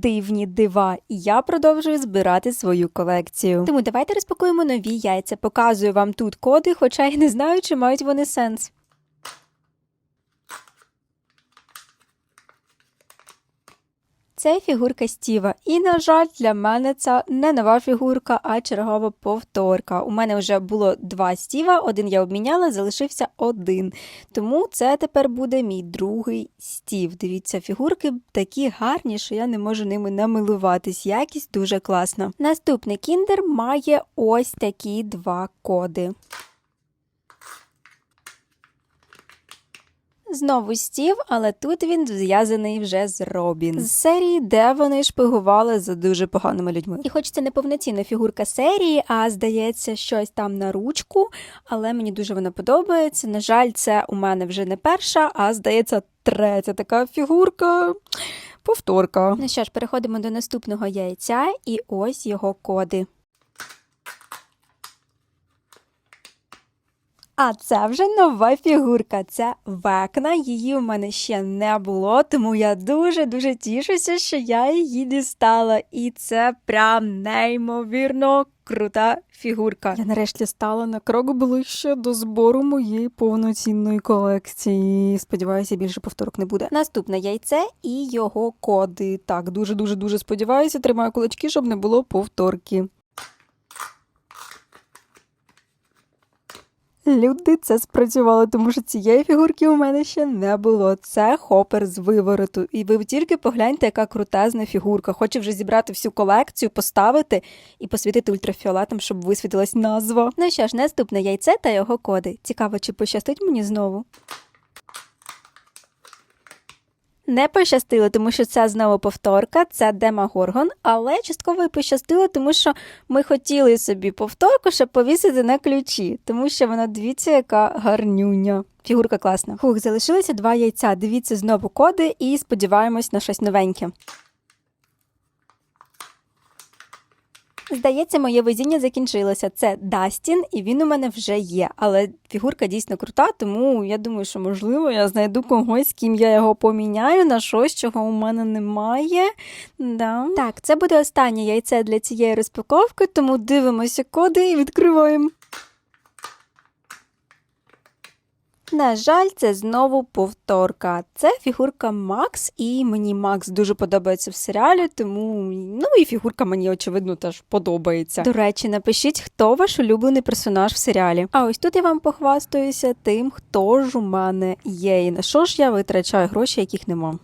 дивні дива, і я продовжую збирати свою колекцію. Тому давайте розпакуємо нові яйця. Показую вам тут коди, хоча я не знаю, чи мають вони сенс. Це фігурка Стіва. І, на жаль, для мене це не нова фігурка, а чергова повторка. У мене вже було два Стіва, один я обміняла, залишився один. Тому це тепер буде мій другий Стів. Дивіться, фігурки такі гарні, що я не можу ними намилуватись. Якість дуже класна. Наступний кіндер має ось такі два коди. Знову Стів, але тут він зв'язаний вже з Робін з серії, де вони шпигували за дуже поганими людьми. І хоч це не повноцінна фігурка серії, а здається, щось там на ручку, але мені дуже вона подобається. На жаль, це у мене вже не перша, а здається, третя така фігурка. Повторка. Ну що ж, переходимо до наступного яйця, і ось його коди. А це вже нова фігурка. Це векна. Її у мене ще не було, тому я дуже-дуже тішуся, що я її дістала. І це прям неймовірно крута фігурка. Я нарешті стала на крок ближче до збору моєї повноцінної колекції. Сподіваюся, більше повторок не буде. Наступне яйце і його коди. Так, дуже дуже дуже сподіваюся. Тримаю кулачки, щоб не було повторки. Люди це спрацювали, тому що цієї фігурки у мене ще не було. Це хопер з вивороту. І ви тільки погляньте, яка крутезна фігурка. Хочу вже зібрати всю колекцію, поставити і посвітити ультрафіолетом, щоб висвітилась назва. Ну що ж, наступне яйце та його коди. Цікаво, чи пощастить мені знову. Не пощастило, тому що це знову повторка, це Демагоргон, але частково і пощастило, тому що ми хотіли собі повторку, щоб повісити на ключі, тому що вона дивіться, яка гарнюня. Фігурка класна. Хух, залишилися два яйця. Дивіться знову коди і сподіваємось на щось новеньке. Здається, моє везіння закінчилося. Це Дастін, і він у мене вже є. Але фігурка дійсно крута, тому я думаю, що можливо я знайду когось, з ким я його поміняю на щось, чого у мене немає. Да. Так, це буде останнє яйце для цієї розпаковки, тому дивимося коди і відкриваємо. На жаль, це знову повторка. Це фігурка Макс, і мені Макс дуже подобається в серіалі, тому ну і фігурка мені очевидно теж подобається. До речі, напишіть, хто ваш улюблений персонаж в серіалі. А ось тут я вам похвастаюся тим, хто ж у мене є, і на що ж я витрачаю гроші, яких нема.